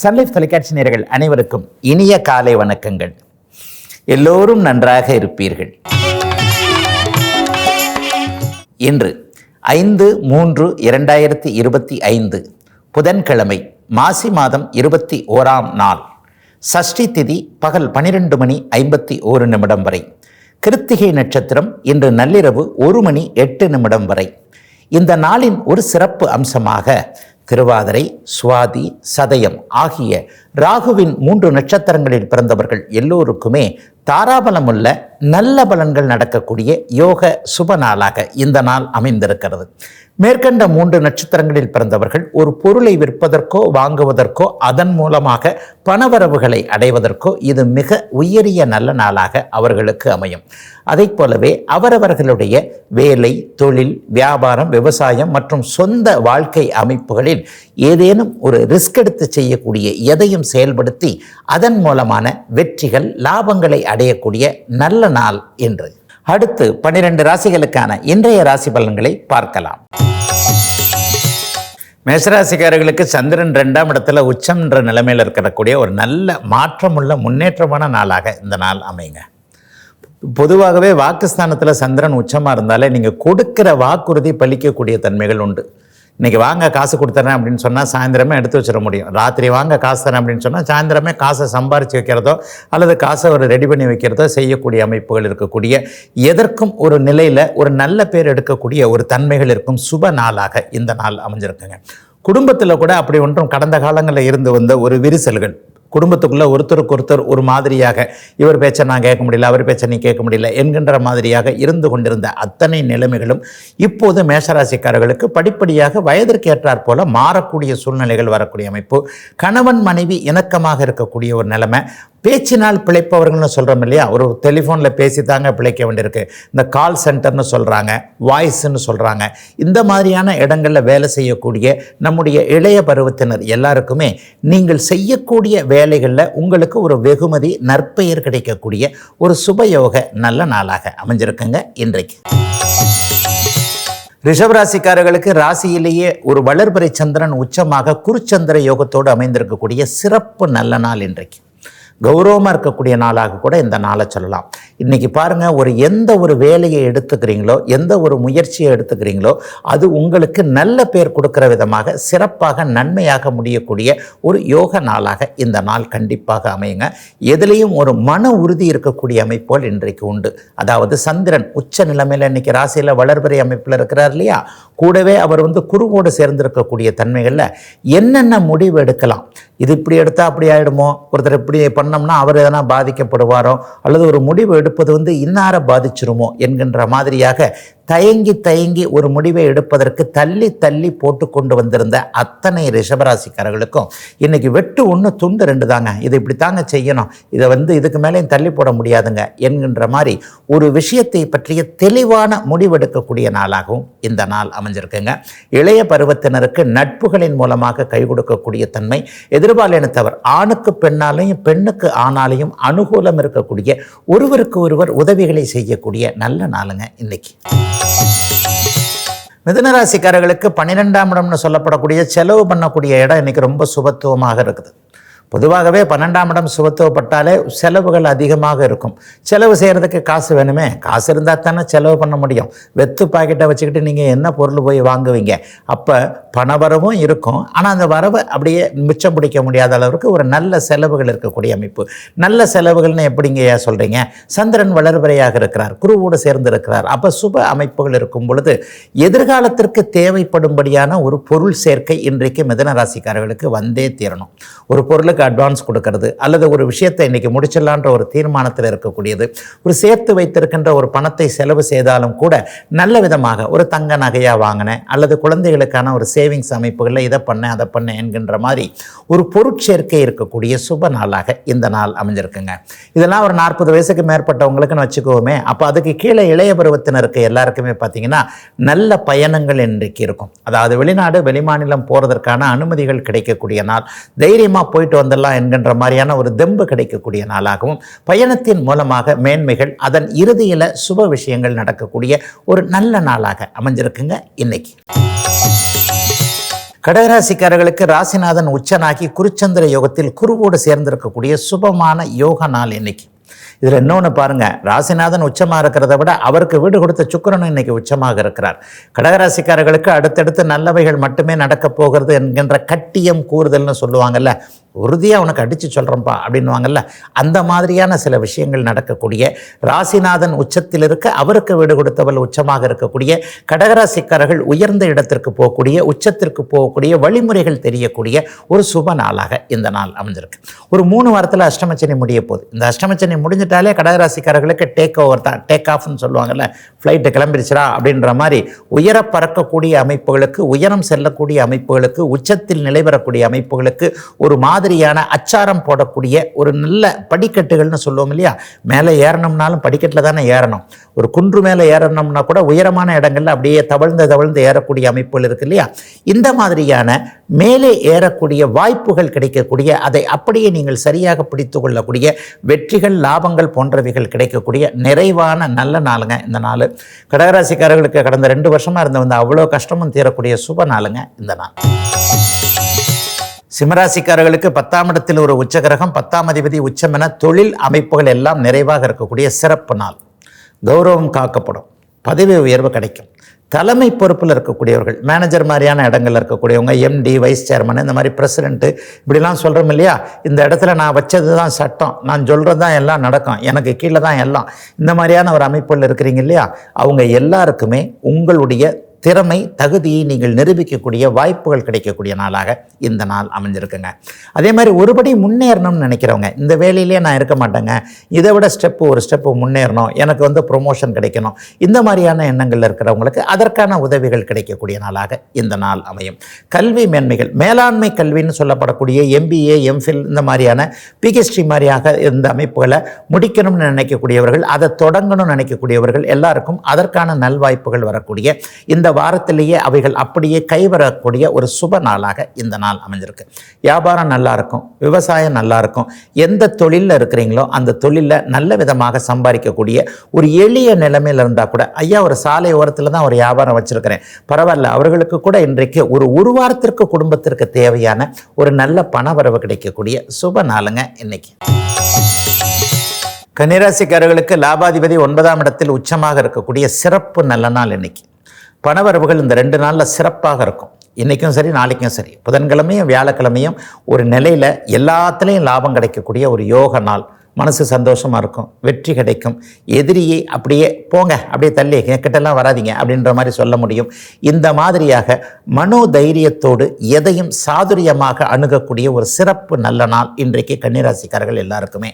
Sun Life தொலைக்காட்சி நேர்கள் அனைவருக்கும் இனிய காலை வணக்கங்கள். எல்லோரும் நன்றாக இருப்பீர்கள். இன்று ஐந்து மூன்று இரண்டாயிரத்தி இருபத்தி ஐந்து புதன்கிழமை மாசி மாதம் இருபத்தி ஓராம் நாள். சஷ்டி திதி பகல் பனிரெண்டு மணி ஐம்பத்தி ஓரு நிமிடம் வரை. கிருத்திகை நட்சத்திரம் இன்று நள்ளிரவு ஒரு மணி எட்டு நிமிடம் வரை. இந்த நாளின் ஒரு சிறப்பு அம்சமாக திருவாதிரை சுவாதி சதயம் ஆகிய ராகுவின் மூன்று நட்சத்திரங்களில் பிறந்தவர்கள் எல்லோருக்குமே தாராபலமுள்ள நல்ல பலன்கள் நடக்கக்கூடிய யோக சுப நாளாக இந்த நாள் அமைந்திருக்கிறது. மேற்கண்ட மூன்று நட்சத்திரங்களில் பிறந்தவர்கள் ஒரு பொருளை விற்பதற்கோ வாங்குவதற்கோ அதன் மூலமாக பணவரவுகளை அடைவதற்கோ இது மிக உயரிய நல்ல நாளாக அவர்களுக்கு அமையும். அதைப் போலவே அவரவர்களுடைய வேலை தொழில் வியாபாரம் விவசாயம் மற்றும் சொந்த வாழ்க்கை அமைப்புகளில் ஏதேனும் ஒரு ரிஸ்க் எடுத்து செய்யக்கூடிய எதையும் செயல்படுத்தி அதன் மூலமான வெற்றிகள் லாபங்களை அடையக்கூடிய நல்ல நாள் என்று. அடுத்து பன்னிரண்டு ராசிகளுக்கான இன்றைய ராசி பலன்களை பார்க்கலாம். மேசராசிக்காரர்களுக்கு சந்திரன் ரெண்டாம் இடத்துல உச்சம்ன்ற நிலைமையில் இருக்கக்கூடிய ஒரு நல்ல மாற்றமுள்ள முன்னேற்றமான நாளாக இந்த நாள் அமைங்க பொதுவாகவே வாக்குஸ்தானத்தில் சந்திரன் உச்சமாக இருந்தாலே நீங்கள் கொடுக்கிற வாக்குறுதி பலிக்கக்கூடிய தன்மைகள் உண்டு. இன்றைக்கி வாங்க காசு கொடுத்துறேன் அப்படின்னு சொன்னால் சாயந்தரமே எடுத்து வச்சிட முடியும். ராத்திரி வாங்க காசு தரேன் அப்படின்னு சொன்னால் சாயந்தரமே காசை சம்பாரித்து வைக்கிறதோ அல்லது காசை ஒரு ரெடி பண்ணி வைக்கிறதோ செய்யக்கூடிய அமைப்புகள் இருக்கக்கூடிய எதற்கும் ஒரு நிலையில் ஒரு நல்ல பேர் எடுக்கக்கூடிய ஒரு தன்மைகள் இருக்கும் சுப நாளாக இந்த நாள் அமைஞ்சிருக்குங்க. குடும்பத்தில் கூட அப்படி ஒன்றும் கடந்த காலங்களில் இருந்து வந்த ஒரு விரிசல்கள் குடும்பத்துக்குள்ளே ஒருத்தருக்கு ஒருத்தர் ஒரு மாதிரியாக இவர் பேச்சை நான் கேட்க முடியல அவர் பேச்சை நீ கேட்க முடியல என்கின்ற மாதிரியாக இருந்து கொண்டிருந்த அத்தனை நிலைமைகளும் இப்போது மேஷராசிக்காரர்களுக்கு படிப்படியாக வயதிற்கு ஏற்றாற் போல மாறக்கூடிய சூழ்நிலைகள் வரக்கூடிய அமைப்பு. கணவன் மனைவி இணக்கமாக இருக்கக்கூடிய ஒரு நிலைமை. பேச்சினால் பிழைப்பவர்கள்னு சொல்கிறோம் இல்லையா? ஒரு டெலிஃபோனில் பேசி தாங்க பிழைக்க வேண்டியிருக்கு. இந்த கால் சென்டர்னு சொல்கிறாங்க வாய்ஸ்ன்னு சொல்கிறாங்க இந்த மாதிரியான இடங்களில் வேலை செய்யக்கூடிய நம்முடைய இளைய பருவத்தினர் எல்லாருக்குமே நீங்கள் செய்யக்கூடிய வேலைகளில் உங்களுக்கு ஒரு வெகுமதி நற்பெயர் கிடைக்கக்கூடிய ஒரு சுபயோக நல்ல நாளாக அமைஞ்சிருக்குங்க இன்றைக்கு. ரிஷபராசிக்காரர்களுக்கு ராசியிலேயே ஒரு வளர்பறை சந்திரன் உச்சமாக குருச்சந்திர யோகத்தோடு அமைந்திருக்கக்கூடிய சிறப்பு நல்ல நாள் இன்றைக்கு. கௌரவமாக இருக்கக்கூடிய நாளாக கூட இந்த நாளை சொல்லலாம். இன்றைக்கி பாருங்கள் ஒரு எந்த ஒரு வேலையை எடுத்துக்கிறீங்களோ எந்த ஒரு முயற்சியை எடுத்துக்கிறீங்களோ அது உங்களுக்கு நல்ல பேர் கொடுக்குற விதமாக சிறப்பாக நன்மையாக முடியக்கூடிய ஒரு யோக நாளாக இந்த நாள் கண்டிப்பாக அமையுங்க. எதுலேயும் ஒரு மன உறுதி இருக்கக்கூடிய அமைப்போல் இன்றைக்கு உண்டு. அதாவது சந்திரன் உச்ச நிலைமையில் இன்னைக்கு ராசியில் வளர்பறை அமைப்பில் இருக்கிறார் இல்லையா? கூடவே அவர் வந்து குருவோடு சேர்ந்திருக்கக்கூடிய தன்மைகளில் என்னென்ன முடிவு எடுக்கலாம்? இது இப்படி எடுத்தால் அப்படி ஆகிடுமோ ஒருத்தர் இப்படி பண்ண பண்ணோம்னா அவர் எதனா பாதிக்கப்படுவாரோ அல்லது ஒரு முடிவு எடுப்பது வந்து இன்னார பாதிச்சிருமோ என்கின்ற மாதிரியாக தயங்கி தயங்கி ஒரு முடிவை எடுப்பதற்கு தள்ளி தள்ளி போட்டு கொண்டு வந்திருந்த அத்தனை ரிஷபராசிக்காரர்களுக்கும் இன்னைக்கு வெட்டு ஒன்று துண்டு ரெண்டு தாங்க. இது இப்படி தாங்க செய்யணும். இதை வந்து இதுக்கு மேலேயும் தள்ளி போட முடியாதுங்க என்கின்ற மாதிரி ஒரு விஷயத்தை பற்றிய தெளிவான முடிவெடுக்கக்கூடிய நாளாகவும் இந்த நாள் அமைஞ்சிருக்குங்க. இளைய பருவத்தினருக்கு நட்புகளின் மூலமாக கை கொடுக்கக்கூடிய தன்மை எதிர்பாலினத்தவர் ஆணுக்கு பெண்ணாலையும் பெண்ணுக்கு ஆணாலையும் அனுகூலம் இருக்கக்கூடிய ஒருவருக்கு ஒருவர் உதவிகளை செய்யக்கூடிய நல்ல நாளுங்க இன்னைக்கு. மிதனராசிக்காரர்களுக்கு பன்னிரெண்டாம் இடம்னு சொல்லப்படக்கூடிய செலவு பண்ணக்கூடிய இடம் இன்னைக்கு ரொம்ப சுபத்துவமாக இருக்குது. பொதுவாகவே பன்னெண்டாம் இடம் சுபத்துவப்பட்டாலே செலவுகள் அதிகமாக இருக்கும். செலவு செய்கிறதுக்கு காசு வேணுமே? காசு இருந்தால் தானே செலவு பண்ண முடியும். வெத்து பாக்கெட்டை வச்சுக்கிட்டு நீங்கள் என்ன பொருள் போய் வாங்குவீங்க? அப்போ பணவரவும் இருக்கும். ஆனால் அந்த வரவை அப்படியே மிச்சம் பிடிக்க முடியாத அளவுக்கு ஒரு நல்ல செலவுகள் இருக்கக்கூடிய அமைப்பு. நல்ல செலவுகள்னு எப்படிங்க சொல்கிறீங்க சந்திரன் வளர்வரையாக இருக்கிறார். குருவோடு சேர்ந்து இருக்கிறார் அப்போ சுப அமைப்புகள் இருக்கும் பொழுது எதிர்காலத்திற்கு தேவைப்படும்படியான ஒரு பொருள் சேர்க்கை இன்றைக்கு மிதன ராசிக்காரர்களுக்கு வந்தே தீரணும். ஒரு பொருளுக்கு அட்வான்ஸ் கொடுக்கறது அல்லது ஒரு விஷயத்தை இன்னைக்கு முடிச்சிடலான்ற ஒரு தீர்மானத்தில் இருக்கக்கூடியது. ஒரு சேர்த்து வைத்திருக்கின்ற ஒரு பணத்தை செலவு செய்தாலும் கூட நல்ல விதமாக ஒரு தங்க நகையாக வாங்கினேன் அல்லது குழந்தைகளுக்கான ஒரு சேவிங்ஸ் அமைப்புகளில் இதை பண்ணேன் அதை பண்ணேன் என்கின்ற மாதிரி ஒரு பொருட்சேர்க்கை இருக்கக்கூடிய சுப நாளாக இந்த நாள் அமைஞ்சிருக்குங்க. இதெல்லாம் ஒரு நாற்பது வயசுக்கு மேற்பட்டவங்களுக்குன்னு வச்சுக்கோமே அப்போ அதுக்கு கீழே இளைய பருவத்தினருக்கு எல்லாருக்குமே பார்த்தீங்கன்னா நல்ல பயணங்கள் இன்றைக்கு இருக்கும். அதாவது வெளிநாடு வெளிமாநிலம் போகிறதற்கான அனுமதிகள் கிடைக்கக்கூடிய நாள். தைரியமாக போயிட்டு வந்து வந்துடலாம் என்கின்ற மாதிரியான ஒரு தெம்பு கிடைக்கக்கூடிய நாளாகவும் பயணத்தின் மூலமாக மேன்மைகள் அதன் இறுதியில் சுப விஷயங்கள் நடக்கக்கூடிய ஒரு நல்ல நாளாக அமைஞ்சிருக்குங்க இன்னைக்கு. கடகராசிக்காரர்களுக்கு ராசிநாதன் உச்சனாகி குருச்சந்திர யோகத்தில் குருவோடு சேர்ந்திருக்கக்கூடிய சுபமான யோக நாள் இன்னைக்கு. இதில் இன்னொன்று பாருங்கள் ராசிநாதன் உச்சமாக இருக்கிறத விட அவருக்கு வீடு கொடுத்த சுக்கரனும் இன்றைக்கி உச்சமாக இருக்கிறார். கடகராசிக்காரர்களுக்கு அடுத்தடுத்து நல்லவைகள் மட்டுமே நடக்கப் போகிறது என்கின்ற கட்டியம் கூறுதல்னு சொல்லுவாங்கல்ல உறுதியாக உனக்கு அடித்து சொல்கிறேன்ப்பா அப்படின்வாங்கல்ல அந்த மாதிரியான சில விஷயங்கள் நடக்கக்கூடிய ராசிநாதன் உச்சத்தில் இருக்க அவருக்கு வீடு கொடுத்தவள் உச்சமாக இருக்கக்கூடிய கடகராசிக்காரர்கள் உயர்ந்த இடத்திற்கு போகக்கூடிய உச்சத்திற்கு போகக்கூடிய வழிமுறைகள் தெரியக்கூடிய ஒரு சுப நாளாக இந்த நாள் அமைஞ்சிருக்கு. ஒரு மூணு வாரத்தில் அஷ்டமச்சனை முடிய போகுது. இந்த அஷ்டமச்சனை முடிஞ்சிட்டாலே கடகராசிக்காரர்களுக்கு டேக் ஓவர் தான். டேக் ஆஃப்னு சொல்லுவாங்கல்ல. ஃப்ளைட்டு கிளம்பிடுச்சுடா அப்படின்ற மாதிரி உயர பறக்கக்கூடிய அமைப்புகளுக்கு உயரம் செல்லக்கூடிய அமைப்புகளுக்கு உச்சத்தில் நிலைவரக்கூடிய அமைப்புகளுக்கு ஒரு மாதிரியான அச்சாரம் போடக்கூடிய ஒரு நல்ல படிக்கட்டுகள்னு சொல்லுவோம் இல்லையா? மேலே ஏறணும்னாலும் படிக்கட்டில் தானே ஏறணும். ஒரு குன்று மேலே ஏறணும்னா கூட உயரமான இடங்கள்ல அப்படியே தவழ்ந்து தவழ்ந்து ஏறக்கூடிய அமைப்புகள் இருக்கு இல்லையா? இந்த மாதிரியான மேலே ஏறக்கூடிய வாய்ப்புகள் கிடைக்கக்கூடிய அதை அப்படியே நீங்கள் சரியாக பிடித்து கொள்ளக்கூடிய வெற்றிகள் லாபங்கள் போன்றவைகள் கிடைக்கக்கூடிய நிறைவான நல்ல நாளுங்க இந்த நாள். கடகராசிக்காரர்களுக்கு கடந்த ரெண்டு வருஷமாக இருந்த வந்து அவ்வளோ கஷ்டமும் தீரக்கூடிய சுப நாளுங்க இந்த நாள். சிம்மராசிக்காரர்களுக்கு பத்தாம் இடத்தில் ஒரு உச்சகிரகம் பத்தாம் அதிபதி உச்சம் என தொழில் அமைப்புகள் எல்லாம் நிறைவாக இருக்கக்கூடிய சிறப்பு நாள். கௌரவம் காக்கப்படும். பதவி உயர்வு கிடைக்கும். தலைமை பொறுப்பில் இருக்கக்கூடியவர்கள் மேனேஜர் மாதிரியான இடங்கள்ல இருக்கக்கூடியவங்க எம்டி வைஸ் சேர்மன் இந்த மாதிரி பிரசிடென்ட்டு இப்படிலாம் சொல்கிறோம் இல்லையா? இந்த இடத்துல நான் வச்சது தான் சட்டம். நான் சொல்கிறது தான் எல்லாம் நடக்கும். எனக்கு கீழே தான் எல்லாம். இந்த மாதிரியான ஒரு அமைப்புகள் இருக்கிறீங்க இல்லையா? அவங்க எல்லாருக்குமே உங்களுடைய திறமை தகுதியை நீங்கள் நிரூபிக்கக்கூடிய வாய்ப்புகள் கிடைக்கக்கூடிய நாளாக இந்த நாள் அமைஞ்சிருக்குங்க. அதே மாதிரி ஒருபடி முன்னேறணும்னு நினைக்கிறவங்க இந்த வேலையிலே நான் இருக்க மாட்டேங்க. இதை விட ஸ்டெப்பு ஒரு ஸ்டெப்பு முன்னேறணும். எனக்கு வந்து ப்ரொமோஷன் கிடைக்கணும். இந்த மாதிரியான எண்ணங்கள் இருக்கிறவங்களுக்கு அதற்கான உதவிகள் கிடைக்கக்கூடிய நாளாக இந்த நாள் அமையும். கல்வி மேன்மைகள் மேலாண்மை கல்வின்னு சொல்லப்படக்கூடிய எம்பிஏ எம்ஃபில் இந்த மாதிரியான பிஹெச்டி மாதிரியாக இந்த அமைப்புகளை முடிக்கணும்னு நினைக்கக்கூடியவர்கள் அதை தொடங்கணும்னு நினைக்கக்கூடியவர்கள் எல்லாருக்கும் அதற்கான நல்வாய்ப்புகள் வரக்கூடிய இந்த வாரத்திலேயே அவைகள் அப்படியே கைவரக்கூடிய ஒரு சுப நாளாக இந்த நாள் அமைஞ்சிருக்கு. வியாபாரம் நல்லா இருக்கும் விவசாயம் நல்லா இருக்கும் எந்த தொழிலில் இருக்கிறீங்களோ அந்த தொழிலில் நல்ல விதமாக சம்பாதிக்கக்கூடிய ஒரு எளிய நிலைமையில் இருந்தால் கூட ஐயா ஒரு சாலை ஓரத்தில் தான் ஒரு வியாபாரம் வச்சுருக்கிறேன். பரவாயில்ல அவர்களுக்கு கூட இன்றைக்கு ஒரு ஒரு வாரத்திற்கு குடும்பத்திற்கு தேவையான ஒரு நல்ல பணவரவு கிடைக்கக்கூடிய சுப நாளுங்க இன்னைக்கு. கன்னிராசிக்காரர்களுக்கு லாபாதிபதி ஒன்பதாம் இடத்தில் உச்சமாக இருக்கக்கூடிய சிறப்பு நல்ல நாள் இன்னைக்கு. பணவரவுகள் இந்த ரெண்டு நாளில் சிறப்பாக இருக்கும். இன்றைக்கும் சரி நாளைக்கும் சரி. புதன்கிழமையும் வியாழக்கிழமையும் ஒரு நிலையில் எல்லாத்துலேயும் லாபம் கிடைக்கக்கூடிய ஒரு யோக நாள். மனசு சந்தோஷமாக இருக்கும் வெற்றி கிடைக்கும். எதிரியை அப்படியே போங்க அப்படியே தள்ளி கிட்டெல்லாம் வராதிங்க அப்படின்ற மாதிரி சொல்ல முடியும். இந்த மாதிரியாக மனோ தைரியத்தோடு எதையும் சாதுரியமாக அணுகக்கூடிய ஒரு சிறப்பு நல்ல நாள் இன்றைக்கு கன்னிராசிக்காரர்கள் எல்லாருக்குமே.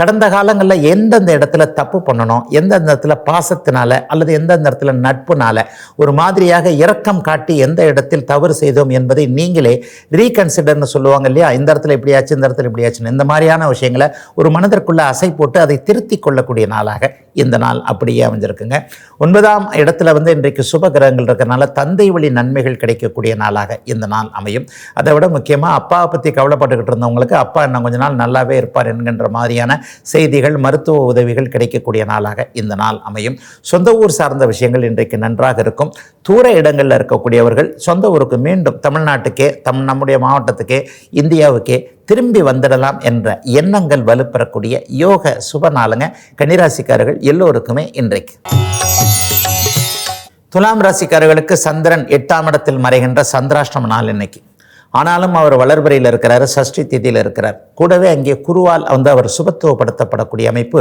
கடந்த காலங்களில் எந்தெந்த இடத்துல தப்பு பண்ணணும் எந்தெந்த இடத்துல பாசத்தினால அல்லது எந்தெந்த இடத்துல நட்புனால ஒரு மாதிரியாக இரக்கம் காட்டி எந்த இடத்தில் தவறு செய்தோம் என்பதை நீங்களே ரீகன்சிடர்னு சொல்லுவாங்க இல்லையா? இந்த இடத்துல இப்படியாச்சு இந்த இடத்துல இப்படியாச்சுன்னு. இந்த மாதிரியான விஷயங்களை ஒரு மனதிற்குள்ள அசை போட்டு அதை திருத்தி கொள்ளக்கூடிய நாளாக இந்த நாள் அப்படியே அமைஞ்சிருக்குங்க. ஒன்பதாம் இடத்துல வந்து இன்றைக்கு சுப கிரகங்கள் இருக்கிறனால தந்தை வழி நன்மைகள் கிடைக்கக்கூடிய நாளாக இந்த நாள் அமையும். அதை விட முக்கியமாக அப்பாவை பற்றி கவலைப்பட்டுக்கிட்டு இருந்தவங்களுக்கு அப்பா இன்னும் கொஞ்ச நாள் நல்லாவே இருப்பார் என்கின்ற மாதிரியான செய்திகள் மருத்துவ உதவிகள் கிடைக்கக்கூடிய நாளாக இந்த நாள் அமையும். சொந்த ஊர் சார்ந்த விஷயங்கள் இன்றைக்கு நன்றாக இருக்கும். தூர இடங்களில் இருக்கக்கூடியவர்கள் சொந்த ஊருக்கு மீண்டும் தமிழ்நாட்டுக்கே தம் நம்முடைய மாவட்டத்துக்கே இந்தியாவுக்கே திரும்பி வந்துடலாம் என்ற எண்ணங்கள் வலுப்பெறக்கூடிய யோக சுப நாளுங்க கன்னிராசிக்காரர்கள் எல்லோருக்குமே இன்றைக்கு. துலாம் ராசிக்காரர்களுக்கு சந்திரன் எட்டாம் இடத்தில் மறைகின்ற சந்திராஷ்டம நாள் இன்னைக்கு. ஆனாலும் அவர் வளர்பறையில் இருக்கிறார் சஷ்டி திதியில் இருக்கிறார். கூடவே அங்கே குருவால் வந்து அவர் சுபத்துவப்படுத்தப்படக்கூடிய அமைப்பு.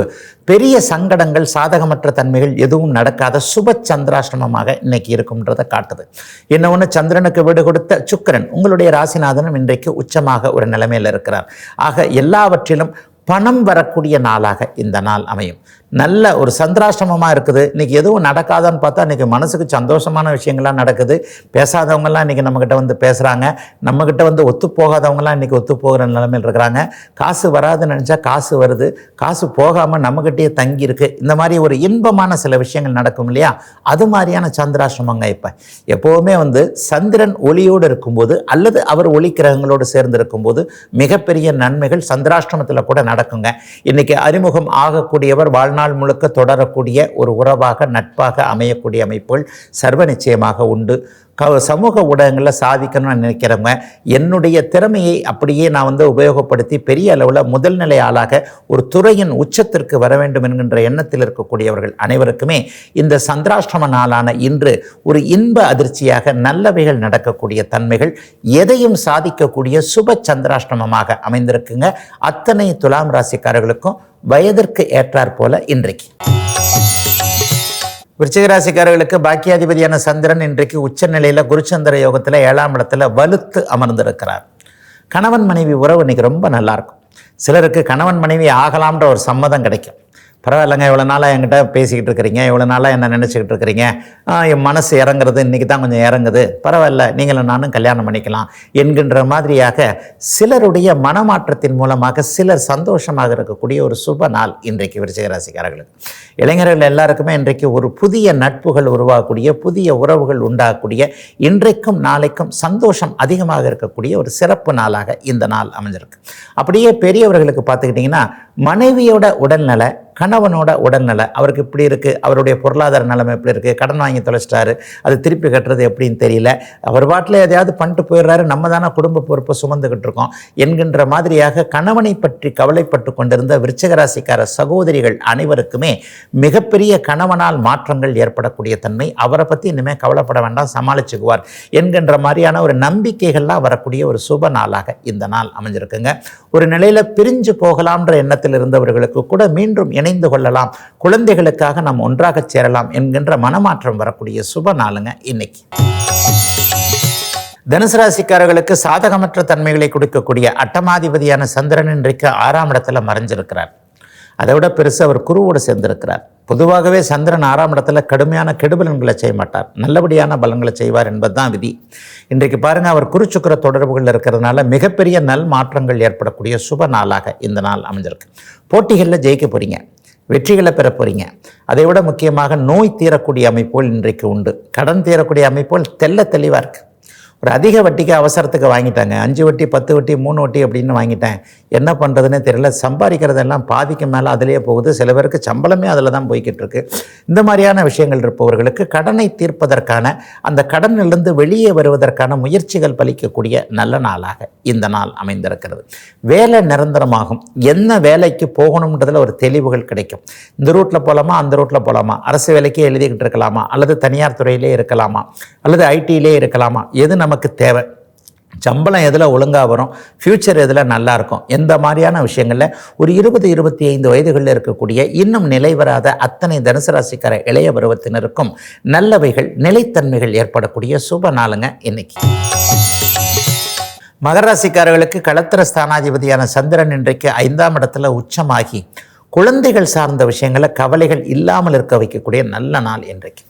பெரிய சங்கடங்கள் சாதகமற்ற தன்மைகள் எதுவும் நடக்காத சுப சந்திராசிரமமாக இன்னைக்கு இருக்கும்ன்றதை காட்டுது. என்ன ஒன்று சந்திரனுக்கு வீடு கொடுத்த சுக்கரன் உங்களுடைய ராசிநாதனும் இன்றைக்கு உச்சமாக ஒரு நிலைமையில் இருக்கிறார். ஆக எல்லாவற்றிலும் பணம் வரக்கூடிய நாளாக இந்த நாள் அமையும். நல்ல ஒரு சந்திராஷ்டமமாக இருக்குது. இன்றைக்கி எதுவும் நடக்காதான்னு பார்த்தா இன்றைக்கி மனசுக்கு சந்தோஷமான விஷயங்கள்லாம் நடக்குது. பேசாதவங்கலாம் இன்றைக்கி நம்மக்கிட்ட வந்து பேசுகிறாங்க நம்மக்கிட்ட வந்து ஒத்து போகாதவங்கலாம் இன்றைக்கி ஒத்து போகிற நிலைமையில் இருக்கிறாங்க. காசு வராதுன்னு நினச்சா காசு வருது. காசு போகாமல் நம்மக்கிட்டேயே தங்கி இருக்குது இந்த மாதிரி ஒரு இன்பமான சில விஷயங்கள் நடக்கும் இல்லையா? அது மாதிரியான சந்திராஷ்டமங்க இப்போ. எப்போவுமே வந்து சந்திரன் ஒளியோடு இருக்கும்போது அல்லது அவர் ஒளி கிரகங்களோடு சேர்ந்து இருக்கும்போது மிகப்பெரிய நன்மைகள் சந்திராஷ்டமத்தில் கூட நடக்குங்க. இன்றைக்கி அறிமுகம் ஆகக்கூடியவர் வாழ்நாள் முழுக்க தொடரக்கூடிய ஒரு உறவாக நட்பாக அமையக்கூடிய அமைப்புகள் சர்வ நிச்சயமாக உண்டு. க சமூக ஊடகங்களில் சாதிக்கணும்னு நினைக்கிறவங்க என்னுடைய திறமையை அப்படியே நான் வந்து உபயோகப்படுத்தி பெரிய அளவில் முதல் நிலை ஆளாக ஒரு துறையின் உச்சத்திற்கு வர வேண்டும் என்கின்ற எண்ணத்தில் இருக்கக்கூடியவர்கள் அனைவருக்குமே இந்த சந்திராஷ்டம நாளான இன்று ஒரு இன்ப அதிர்ச்சியாக நல்லவைகள் நடக்கக்கூடிய தன்மைகள் எதையும் சாதிக்கக்கூடிய சுப சந்திராஷ்டமமாக அமைந்திருக்குங்க. அத்தனை துலாம் ராசிக்காரர்களுக்கும் வயதிற்கு ஏற்றாற்போல இன்றைக்கு. விருச்சிகராசிக்காரர்களுக்கு பாக்கியாதிபதியான சந்திரன் இன்றைக்கு உச்ச நிலையில் குருச்சந்திர யோகத்தில் ஏழாம் இடத்துல வலுத்து அமர்ந்திருக்கிறார். கணவன் மனைவி உறவு இன்னைக்கு ரொம்ப நல்லாயிருக்கும் சிலருக்கு கணவன் மனைவி ஆகலாம்ன்ற ஒரு சம்மதம் கிடைக்கும். பரவாயில்லைங்க இவ்வளோ நாளாக என்கிட்ட பேசிக்கிட்டு இருக்கிறீங்க இவ்வளோ நாளாக என்ன நினச்சிக்கிட்டு இருக்கிறீங்க? என் மனசு இறங்குறது இன்றைக்கி தான் கொஞ்சம் இறங்குது. பரவாயில்ல நீங்களும் நானும் கல்யாணம் பண்ணிக்கலாம் என்கின்ற மாதிரியாக சிலருடைய மனமாற்றத்தின் மூலமாக சிலர் சந்தோஷமாக இருக்கக்கூடிய ஒரு சுப நாள் இன்றைக்கு விருச்சிகராசிக்காரர்களுக்கு. இளைஞர்கள் எல்லாருக்குமே இன்றைக்கு ஒரு புதிய நட்புகள் உருவாகக்கூடிய புதிய உறவுகள் உண்டாகக்கூடிய இன்றைக்கும் நாளைக்கும் சந்தோஷம் அதிகமாக இருக்கக்கூடிய ஒரு சிறப்பு நாளாக இந்த நாள் அமைஞ்சிருக்கு. அப்படியே பெரியவர்களுக்கு பார்த்துக்கிட்டிங்கன்னா மனைவியோட உடல்நல கணவனோட உடல்நிலை அவருக்கு இப்படி இருக்குது அவருடைய பொருளாதார நிலைமை எப்படி இருக்குது கடன் வாங்கி தொலைச்சிட்டாரு அது திருப்பி கட்டுறது எப்படின்னு தெரியல. அவர் பாட்டில் எதையாவது பண்ணிட்டு போயிடுறாரு நம்ம தானே குடும்ப பொறுப்பை சுமந்துக்கிட்டு இருக்கோம் என்கின்ற மாதிரியாக கணவனை பற்றி கவலைப்பட்டு கொண்டிருந்த விருச்சகராசிக்கார சகோதரிகள் அனைவருக்குமே மிகப்பெரிய கணவனால் மாற்றங்கள் ஏற்படக்கூடிய தன்மை. அவரை பற்றி இனிமேல் கவலைப்பட வேண்டாம் சமாளிச்சுக்குவார் என்கின்ற மாதிரியான ஒரு நம்பிக்கைகள்லாம் வரக்கூடிய ஒரு சுப நாளாக இந்த நாள் அமைஞ்சிருக்குங்க. ஒரு நிலையில் பிரிஞ்சு போகலாம்ன்ற எண்ணத்தில் இருந்தவர்களுக்கு கூட மீண்டும் இணைந்து கொள்ளலாம். குழந்தைகளுக்காக நாம் ஒன்றாக சேரலாம் என்கின்ற மனமாற்றம் வரக்கூடிய சுப நாளுங்க இன்னைக்கு. தனுசு ராசிக்காரர்களுக்கு சாதகமற்ற தன்மைகளை கொடுக்கக்கூடிய அட்டமாதிபதியான சந்திரன் இன்றைக்கு ஆறாம் இடத்துல மறைஞ்சிருக்கிறார். அதை விட பெருசு அவர் குருவோடு சேர்ந்திருக்கிறார். பொதுவாகவே சந்திரன் ஆறாம் இடத்துல கடுமையான கெடுபலன்களை செய்ய மாட்டார் நல்லபடியான பலன்களை செய்வார் என்பதுதான் விதி. இன்றைக்கு பாருங்க அவர் குருச்சுக்கிற தொடர்புகள் இருக்கிறதுனால மிகப்பெரிய நல் மாற்றங்கள் ஏற்படக்கூடிய சுப நாளாக இந்த நாள் அமைஞ்சிருக்கு. போட்டிகளில் ஜெயிக்க போறீங்க. வெற்றிகளை பெற போறீங்க. அதை விட முக்கியமாக நோய் தீரக்கூடிய அமைப்புகள் இன்றைக்கு உண்டு. கடன் தீரக்கூடிய அமைப்புகள் தெல்ல தெளிவாக இருக்குது ஒரு அதிக வட்டிக்கு அவசரத்துக்கு வாங்கிட்டாங்க. அஞ்சு வட்டி பத்து வட்டி மூணு வட்டி அப்படின்னு வாங்கிட்டேன். என்ன பண்ணுறதுன்னு தெரியல. சம்பாதிக்கிறதெல்லாம் பாதிக்கு மேலே அதிலேயே போகுது. சில பேருக்கு சம்பளமே அதில் தான் போய்கிட்டு இருக்கு. இந்த மாதிரியான விஷயங்கள் இருப்பவர்களுக்கு கடனை தீர்ப்பதற்கான அந்த கடனிலிருந்து வெளியே வருவதற்கான முயற்சிகள் பலிக்கக்கூடிய நல்ல நாளாக இந்த நாள் அமைந்திருக்கிறது. வேலை நிரந்தரமாகும். என்ன வேலைக்கு போகணுன்றதில் ஒரு தெளிவுகள் கிடைக்கும். இந்த ரூட்டில் போகலாமா அந்த ரூட்டில் போகலாமா அரசு வேலைக்கே எழுதிக்கிட்டு இருக்கலாமா? அல்லது தனியார் துறையிலே இருக்கலாமா? அல்லது ஐடியிலே இருக்கலாமா? எது நம்ம நமக்கு தேவை. சம்பளம் எதில் ஒழுங்காக வரும்? ஃப்யூச்சர் எதில் நல்லா இருக்கும்? எந்த மாதிரியான விஷயங்களில் ஒரு இருபது இருபத்தி ஐந்து வயதுகளில் இருக்கக்கூடிய இன்னும் நிலை வராத அத்தனை தனுசு ராசிக்கார இளைய பருவத்தினருக்கும் நல்லவைகள் நிலைத்தன்மைகள் ஏற்படக்கூடிய சுப நாளுங்க இன்னைக்கு. மகராசிக்காரர்களுக்கு களத்திர ஸ்தானாதிபதியான சந்திரன் இன்றைக்கு ஐந்தாம் இடத்துல உச்சமாகி குழந்தைகள் சார்ந்த விஷயங்களை கவலைகள் இல்லாமல் இருக்க வைக்கக்கூடிய நல்ல நாள் இன்றைக்கு.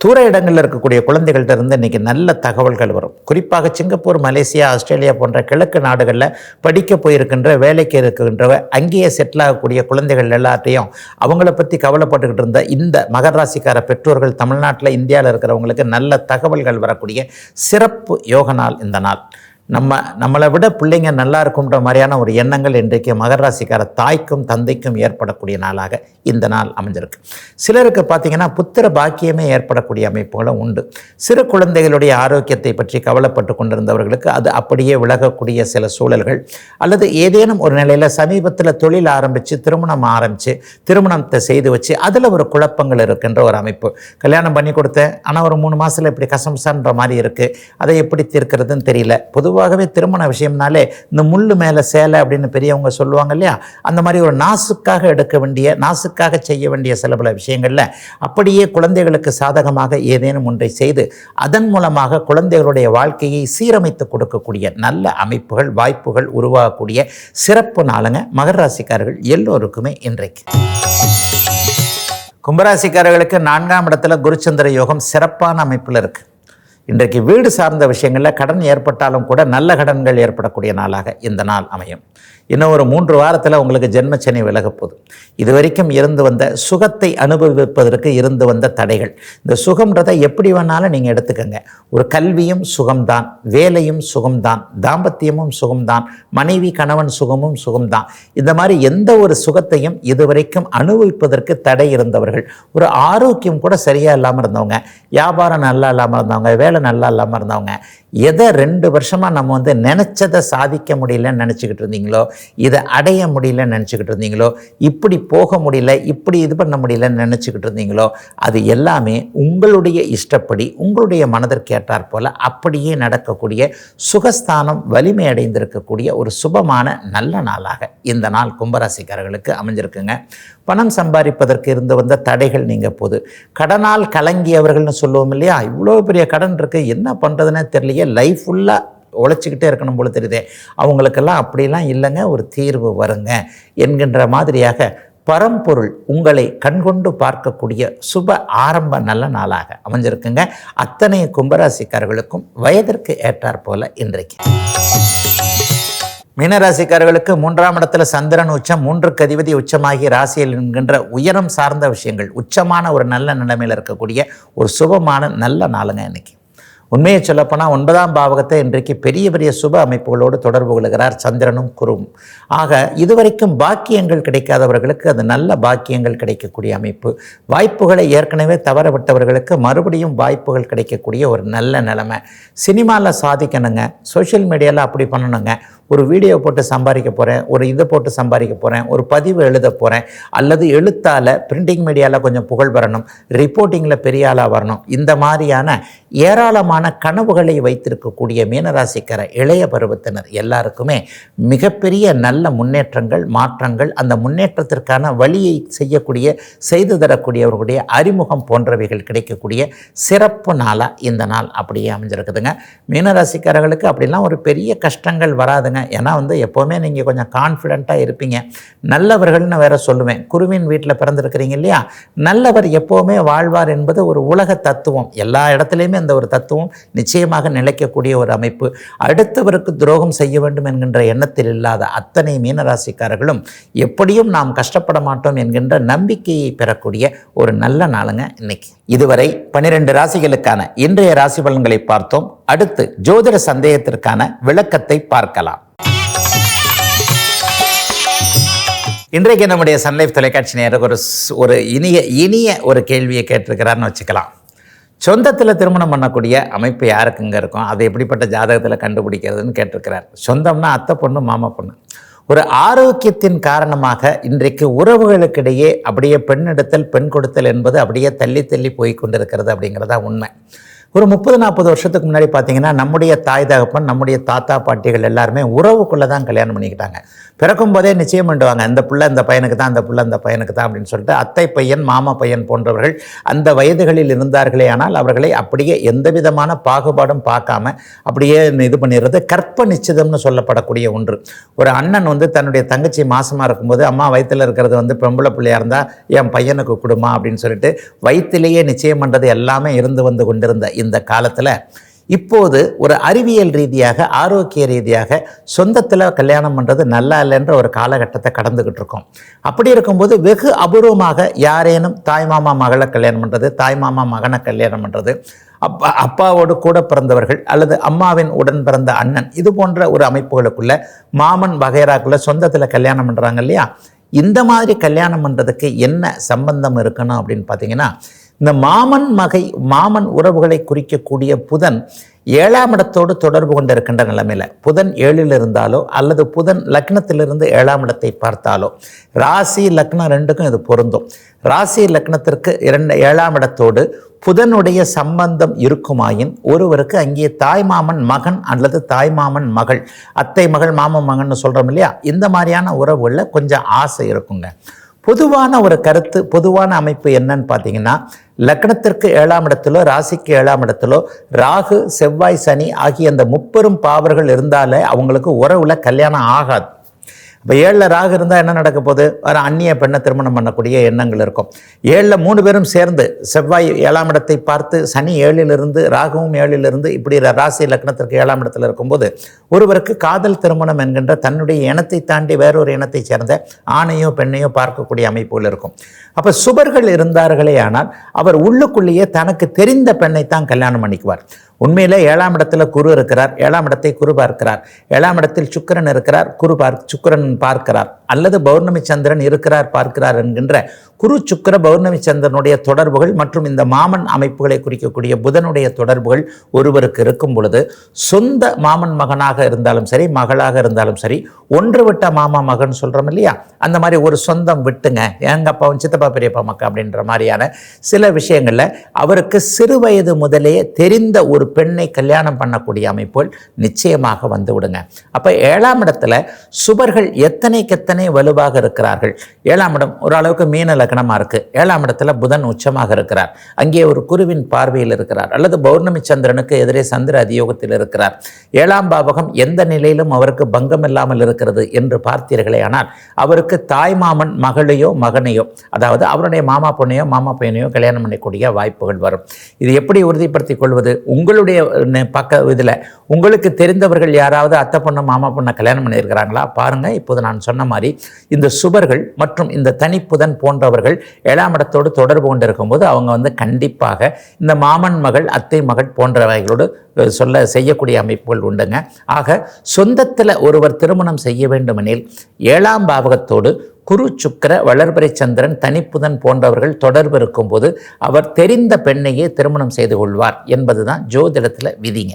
தூர இடங்களில் இருக்கக்கூடிய குழந்தைகள்கிட்ட இருந்து இன்றைக்கி நல்ல தகவல்கள் வரும். குறிப்பாக சிங்கப்பூர் மலேசியா ஆஸ்திரேலியா போன்ற கிழக்கு நாடுகளில் படிக்க போயிருக்கின்ற வேலைக்கு இருக்கின்றவ அங்கேயே செட்டில் ஆகக்கூடிய குழந்தைகள் எல்லாத்தையும் அவங்கள பற்றி கவலைப்பட்டுக்கிட்டு இருந்த இந்த மகராசிக்கார பெற்றோர்கள் தமிழ்நாட்டில் இந்தியாவில் இருக்கிறவங்களுக்கு நல்ல தகவல்கள் வரக்கூடிய சிறப்பு யோக நாள் இந்த நாள். நம்ம நம்மளை விட பிள்ளைங்க நல்லா இருக்கும்ன்ற மாதிரியான ஒரு எண்ணங்கள் இன்றைக்கு மகர ராசிக்கார தாய்க்கும் தந்தைக்கும் ஏற்படக்கூடிய நாளாக இந்த நாள் அமைஞ்சிருக்கு. சிலருக்கு பார்த்தீங்கன்னா புத்திர பாக்கியமே ஏற்படக்கூடிய அமைப்புகளும் உண்டு. சிறு குழந்தைகளுடைய ஆரோக்கியத்தை பற்றி கவலைப்பட்டு கொண்டிருந்தவர்களுக்கு அது அப்படியே விலகக்கூடிய சில சூழல்கள். அல்லது ஏதேனும் ஒரு நிலையில் சமீபத்தில் தொழில் ஆரம்பித்து திருமணம் ஆரம்பித்து திருமணத்தை செய்து வச்சு அதில் ஒரு குழப்பங்கள் இருக்கின்ற ஒரு அமைப்பு. கல்யாணம் பண்ணி கொடுத்தேன் ஆனால் ஒரு மூணு மாதத்தில் இப்படி கசம்சான்ற மாதிரி இருக்குது அதை எப்படி தீர்க்கிறதுன்னு தெரியல. பொதுவாக பொதுவாகவே திருமண விஷயம்னாலே இந்த முள்ளு மேலே சேலை அப்படின்னு பெரியவங்க சொல்லுவாங்க இல்லையா? அந்த மாதிரி ஒரு நாசுக்காக எடுக்க வேண்டிய நாசுக்காக செய்ய வேண்டிய சில பல விஷயங்களில் அப்படியே குழந்தைகளுக்கு சாதகமாக ஏதேனும் ஒன்றை செய்து அதன் மூலமாக குழந்தைகளுடைய வாழ்க்கையை சீரமைத்து கொடுக்கக்கூடிய நல்ல அமைப்புகள் வாய்ப்புகள் உருவாகக்கூடிய சிறப்பு நாளுங்க மகர ராசிக்காரர்கள் எல்லோருக்குமே இன்றைக்கு. கும்பராசிக்காரர்களுக்கு நான்காம் இடத்துல குருச்சந்திர யோகம் சிறப்பான அமைப்பில் இருக்கு. இன்றைக்கு வீடு சார்ந்த விஷயங்களில் கடன் ஏற்பட்டாலும் கூட நல்ல கடன்கள் ஏற்படக்கூடிய நாளாக இந்த நாள் அமையும். இன்னும் ஒரு மூன்று வாரத்தில் உங்களுக்கு ஜென்மச்சனி விலகப்போகுது இது வரைக்கும் இருந்து வந்த சுகத்தை அனுபவிப்பதற்கு இருந்து வந்த தடைகள். இந்த சுகம்ன்றதை எப்படி வேணாலும் நீங்கள் எடுத்துக்கங்க. ஒரு கல்வியும் சுகம்தான் வேலையும் சுகம்தான் தாம்பத்தியமும் சுகம்தான் மனைவி கணவன் சுகமும் சுகம்தான். இந்த மாதிரி எந்த ஒரு சுகத்தையும் இதுவரைக்கும் அனுபவிப்பதற்கு தடை இருந்தவர்கள் ஒரு ஆரோக்கியம் கூட சரியாக இல்லாமல் இருந்தவங்க வியாபாரம் நல்லா இல்லாமல் இருந்தவங்க வேலை நல்லா இல்லாமல் இருந்தவங்க எதை ரெண்டு வருஷமாக நம்ம வந்து நினச்சதை சாதிக்க முடியலன்னு நினச்சிக்கிட்டு இருந்தீங்களோ இதை அடைய முடியலன்னு நினச்சிக்கிட்டு இருந்தீங்களோ? இப்படி போக முடியல இப்படி இது பண்ண முடியலன்னு நினச்சிக்கிட்டு இருந்தீங்களோ? அது எல்லாமே உங்களுடைய இஷ்டப்படி உங்களுடைய மனதிற்கு ஏற்றாற் போல அப்படியே நடக்கக்கூடிய சுகஸ்தானம் வலிமை அடைந்திருக்கக்கூடிய ஒரு சுபமான நல்ல நாளாக இந்த நாள் கும்பராசிக்காரர்களுக்கு அமைஞ்சிருக்குங்க. பணம் சம்பாதிப்பதற்கு இருந்து வந்த தடைகள் நீங்கள் போது. கடனால் கலங்கியவர்கள்னு சொல்லுவோம் இல்லையா? இவ்வளோ பெரிய கடன் இருக்குது என்ன பண்ணுறதுன்னே தெரியலையே. லைஃப் ஃபுல்லாக உழைச்சிக்கிட்டே இருக்கணும் போல தெரியுதே. அவங்களுக்கெல்லாம் அப்படிலாம் இல்லைங்க ஒரு தீர்வு வருங்க என்கின்ற மாதிரியாக பரம்பொருள் உங்களை கண்கொண்டு பார்க்கக்கூடிய சுப ஆரம்ப நல்ல நாளாக அமைஞ்சிருக்குங்க. அத்தனை கும்பராசிக்காரர்களுக்கும் வயதிற்கு ஏற்றாற் போல இன்றைக்கு. மீனராசிக்காரர்களுக்கு மூன்றாம் இடத்துல சந்திரன் உச்சம் மூன்று கதிபதி உச்சமாகி ராசியில் என்கின்ற உயரம் சார்ந்த விஷயங்கள் உச்சமான ஒரு நல்ல நிலைமையில் இருக்கக்கூடிய ஒரு சுபமான நல்ல நாளுங்க இன்னைக்கு. உண்மையை சொல்லப்போனால் ஒன்பதாம் பாவகத்தை இன்றைக்கு பெரிய பெரிய சுப அமைப்புகளோடு தொடர்பு கொள்கிறார் சந்திரனும் குரும். ஆக இதுவரைக்கும் பாக்கியங்கள் கிடைக்காதவர்களுக்கு அது நல்ல பாக்கியங்கள் கிடைக்கக்கூடிய அமைப்பு. வாய்ப்புகளை ஏற்கனவே தவறவிட்டவர்களுக்கு மறுபடியும் வாய்ப்புகள் கிடைக்கக்கூடிய ஒரு நல்ல நிலைமை. சினிமாவில் சாதிக்கணுங்க. சோஷியல் மீடியாவில் அப்படி பண்ணணுங்க. ஒரு வீடியோ போட்டு சம்பாதிக்க போகிறேன் ஒரு இதை போட்டு சம்பாதிக்க போகிறேன் ஒரு பதிவு எழுத போகிறேன் அல்லது எழுத்தால் பிரிண்டிங் மீடியாவில் கொஞ்சம் புகழ் வரணும் ரிப்போர்ட்டிங்கில் பெரிய ஆளாக வரணும். இந்த மாதிரியான ஏராளமான கனவுகளை வைத்திருக்கக்கூடிய மீனராசிக்கர இளைய பருவத்தினர் எல்லாருக்குமே மிகப்பெரிய நல்ல முன்னேற்றங்கள் மாற்றங்கள் அந்த முன்னேற்றத்திற்கான வழியை செய்யக்கூடிய செய்து தரக்கூடியவர்களுடைய அறிமுகம் போன்றவைகள் கிடைக்கக்கூடிய சிறப்பு நாளாக இந்த நாள் அப்படியே அமைஞ்சிருக்குதுங்க. மீனராசிக்காரர்களுக்கு அப்படிலாம் ஒரு பெரிய கஷ்டங்கள் வராதுங்க. ஏன்னா வந்து எப்போவுமே நீங்கள் கொஞ்சம் கான்ஃபிடெண்ட்டாக இருப்பீங்க. நல்லவர்கள்னு வேற சொல்லுவேன். குருவின் வீட்டில் பிறந்திருக்கிறீங்க இல்லையா? நல்லவர் எப்போவுமே வாழ்வார் என்பது ஒரு உலக தத்துவம். எல்லா இடத்துலையுமே அந்த ஒரு தத்துவம் நிச்சயமாக நிலைக்கக்கூடிய ஒரு அமைப்பு. அடுத்தவருக்கு துரோகம் செய்ய வேண்டும் என்கின்ற எண்ணத்தில் இல்லாத அத்தனை மீனராசிக்காரர்களும் எப்படியும் நாம் கஷ்டப்பட மாட்டோம் என்கின்ற நம்பிக்கையை பெறக்கூடிய ஒரு நல்ல நாளுங்க இன்னைக்கு. இதுவரை பனிரெண்டு ராசிகளுக்கான இன்றைய ராசி பலன்களை பார்த்தோம். அடுத்து ஜோதிட சந்தேகத்திற்கான விளக்கத்தை பார்க்கலாம். இன்றைக்கு நம்முடைய சன்லைஃப் தொலைக்காட்சி நேரம் ஒரு ஒரு இனிய இனிய ஒரு கேள்வியை கேட்டிருக்கிறார்னு வச்சுக்கலாம். சொந்தத்தில் திருமணம் பண்ணக்கூடிய அமைப்பு யாருக்குங்க இருக்கும்? அது எப்படிப்பட்ட ஜாதகத்தில் கண்டுபிடிக்கிறதுன்னு கேட்டிருக்கிறார். சொந்தம்னா அத்தை பொண்ணு மாமா பொண்ணு. ஒரு ஆரோக்கியத்தின் காரணமாக இன்றைக்கு உறவுகளுக்கிடையே அப்படியே பெண் எடுத்தல் பெண் கொடுத்தல் என்பது அப்படியே தள்ளி தள்ளி போய் கொண்டிருக்கிறது அப்படிங்கிறதா உண்மை. ஒரு முப்பது நாற்பது வருஷத்துக்கு முன்னாடி பார்த்தீங்கன்னா நம்முடைய தாய் தகப்பன் நம்முடைய தாத்தா பாட்டிகள் எல்லாருமே உறவுக்குள்ளே தான் கல்யாணம் பண்ணிக்கிட்டாங்க. பிறக்கும் போதே நிச்சயம் பண்ணுவாங்க இந்த புள்ள இந்த பையனுக்கு தான் அந்த புள்ள அந்த பையனுக்கு தான் அப்படின்னு சொல்லிட்டு அத்தை பையன் மாமா பையன் போன்றவர்கள் அந்த வயதுகளில் இருந்தார்களே ஆனால் அவர்களை அப்படியே எந்த விதமான பாகுபாடும் பார்க்காம அப்படியே இது பண்ணிடுறது கற்ப நிச்சயம்னு சொல்லப்படக்கூடிய ஒன்று. ஒரு அண்ணன் வந்து தன்னுடைய தங்கச்சி மாசமாக இருக்கும்போது அம்மா வயிற்றில் இருக்கிறது வந்து பொம்பளை பிள்ளையாக இருந்தால் என் பையனுக்கு கொடுமா அப்படின்னு சொல்லிட்டு வயிற்றிலேயே நிச்சயம் பண்ணுறது எல்லாமே இருந்து வந்து கொண்டிருந்த இந்த காலத்தில் இப்போது ஒரு அறிவியல் ரீதியாக ஆரோக்கிய ரீதியாக சொந்தத்தில் கல்யாணம் பண்ணுறது நல்லா இல்லைன்ற ஒரு காலகட்டத்தை கடந்துக்கிட்டு இருக்கோம். அப்படி இருக்கும்போது வெகு அபூர்வமாக யாரேனும் தாய்மாமா மகளை கல்யாணம் பண்ணுறது தாய்மாமா மகனை கல்யாணம் பண்ணுறது அப்பா அப்பாவோடு கூட பிறந்தவர்கள் அல்லது அம்மாவின் உடன் பிறந்த அண்ணன் இது போன்ற ஒரு அமைப்புகளுக்குள்ள மாமன் வகைராக்குள்ள சொந்தத்தில் கல்யாணம் பண்ணுறாங்க இல்லையா? இந்த மாதிரி கல்யாணம் பண்ணுறதுக்கு என்ன சம்பந்தம் இருக்கணும் அப்படின்னு பார்த்தீங்கன்னா இந்த மாமன் மகை மாமன் உறவுகளை குறிக்கக்கூடிய புதன் ஏழாம் இடத்தோடு தொடர்பு கொண்டிருக்கின்ற நிலைமையில். புதன் ஏழில் இருந்தாலோ அல்லது புதன் லக்னத்திலிருந்து ஏழாம் இடத்தை பார்த்தாலோ ராசி லக்னம் ரெண்டுக்கும் இது பொருந்தும். ராசி லக்னத்திற்கு இரண்டு ஏழாம் இடத்தோடு புதனுடைய சம்பந்தம் இருக்குமாயின் ஒருவருக்கு அங்கே தாய்மாமன் மகன் அல்லது தாய்மாமன் மகள் அத்தை மகள் மாமன் மகன்னு சொல்கிறோம் இல்லையா? இந்த மாதிரியான உறவுகளில் கொஞ்சம் ஆசை இருக்குங்க. பொதுவான ஒரு கருத்து பொதுவான அமைப்பு என்னன்னு பார்த்தீங்கன்னா லக்னத்திற்கு ஏழாம் இடத்திலோ ராசிக்கு ஏழாம் இடத்திலோ ராகு செவ்வாய் சனி ஆகிய அந்த முப்பெரும் பாவர்கள் இருந்தாலே அவங்களுக்கு உறவுல கல்யாணம் ஆகாது. இப்போ ஏழில் ராகு இருந்தால் என்ன நடக்க போகுது? வர அந்நிய பெண்ணை திருமணம் பண்ணக்கூடிய எண்ணங்கள் இருக்கும். ஏழில் மூணு பேரும் சேர்ந்து செவ்வாய் ஏழாம் இடத்தை பார்த்து சனி ஏழிலிருந்து ராகுவும் ஏழிலிருந்து இப்படி ராசி லக்னத்திற்கு ஏழாம் இடத்துல இருக்கும்போது ஒருவருக்கு காதல் திருமணம் என்கின்ற தன்னுடைய இனத்தை தாண்டி வேறொரு இனத்தை சேர்ந்த ஆணையோ பெண்ணையோ பார்க்கக்கூடிய அமைப்புகள் இருக்கும். அப்போ சுபர்கள் இருந்தார்களே ஆனால் அவர் உள்ளுக்குள்ளேயே தனக்கு தெரிந்த பெண்ணை தான் கல்யாணம் பண்ணிக்குவார். உண்மையில் ஏழாம் இடத்துல குரு இருக்கிறார் ஏழாம் இடத்தை குரு பார்க்கிறார். ஏழாம் இடத்தில் சுக்கிரன் இருக்கிறார் குரு பார்க் சுக்கிரன் பார்க்கிறார். அல்லது பௌர்ணமி சந்திரன் இருக்கிறார் பார்க்கிறார் என்கின்ற குரு சுக்கிர பௌர்ணமி சந்திரனுடைய தொடர்புகள் மற்றும் இந்த மாமன் அமைப்புகளை குறிக்கக்கூடிய புதனுடைய தொடர்புகள் ஒருவருக்கு இருக்கும் பொழுது சொந்த மாமன் மகனாக இருந்தாலும் சரி மகளாக இருந்தாலும் சரி ஒன்று விட்ட மாமா மகன் சொல்கிறோம் இல்லையா? அந்த மாதிரி ஒரு சொந்தம் விட்டுங்க. எங்கப்பாவும் சித்தப்பா பெரியப்பா மக்கா அப்படின்ற மாதிரியான சில விஷயங்களில் அவருக்கு சிறு வயது முதலே தெரிந்த ஒரு பெண்ணை கல்யாணம் பண்ணக்கூடிய அமைப்புகள் நிச்சயமாக வந்து விடுங்க. அப்போ ஏழாம் இடத்துல சுபர்கள் எத்தனைக்கெத்தனை வலுவாக இருக்கிறார்கள். ஏழாம் இடம் ஓரளவுக்கு மீன லக்னமாக இருக்குது ஏழாம் இடத்துல புதன் உச்சமாக இருக்கிறார். அங்கே ஒரு குருவின் பார்வையில் இருக்கிறார். அல்லது பௌர்ணமி சந்திரனுக்கு எதிரே சந்திர அதியோகத்தில் இருக்கிறார். ஏழாம் பாவகம் எந்த நிலையிலும் அவருக்கு பங்கம் இல்லாமல் இருக்கிறது என்று பார்த்தீர்களே ஆனால் அவருக்கு தாய் மாமன் மகளையோ மகனையோ அதாவது அவருடைய மாமா பொண்ணையோ மாமா பையனையோ கல்யாணம் பண்ணக்கூடிய வாய்ப்புகள் வரும். இது எப்படி உறுதிப்படுத்திக் கொள்வது? உங்களுடைய பக்க இதில் உங்களுக்கு தெரிந்தவர்கள் யாராவது அத்தை பொண்ணு மாமா பொண்ணை கல்யாணம் பண்ணியிருக்கிறாங்களா? பாருங்க இப்போது நான் சொன்ன மாதிரி இந்த சுபர்கள் மற்றும் இந்த தனிப்புதன் போன்றவர்கள் ஏழாம் இடத்தோடு தொடர்பு கொண்டிருக்கும் போது அவங்க வந்து கண்டிப்பாக இந்த மாமன் மகள் அத்தை மகள் போன்றவைகளோடு சொல்ல செய்யக்கூடிய அமைப்புகள் உண்டுங்க. ஆக சொந்தத்தில் ஒருவர் திருமணம் செய்ய வேண்டுமெனில் ஏழாம் பாவகத்தோடு குரு சுக்கிர வளர்பறை சந்திரன் தனிப்புதன் போன்றவர்கள் தொடர்பு இருக்கும்போது அவர் தெரிந்த பெண்ணையே திருமணம் செய்து கொள்வார் என்பதுதான் ஜோதிடத்தில் விதிங்க.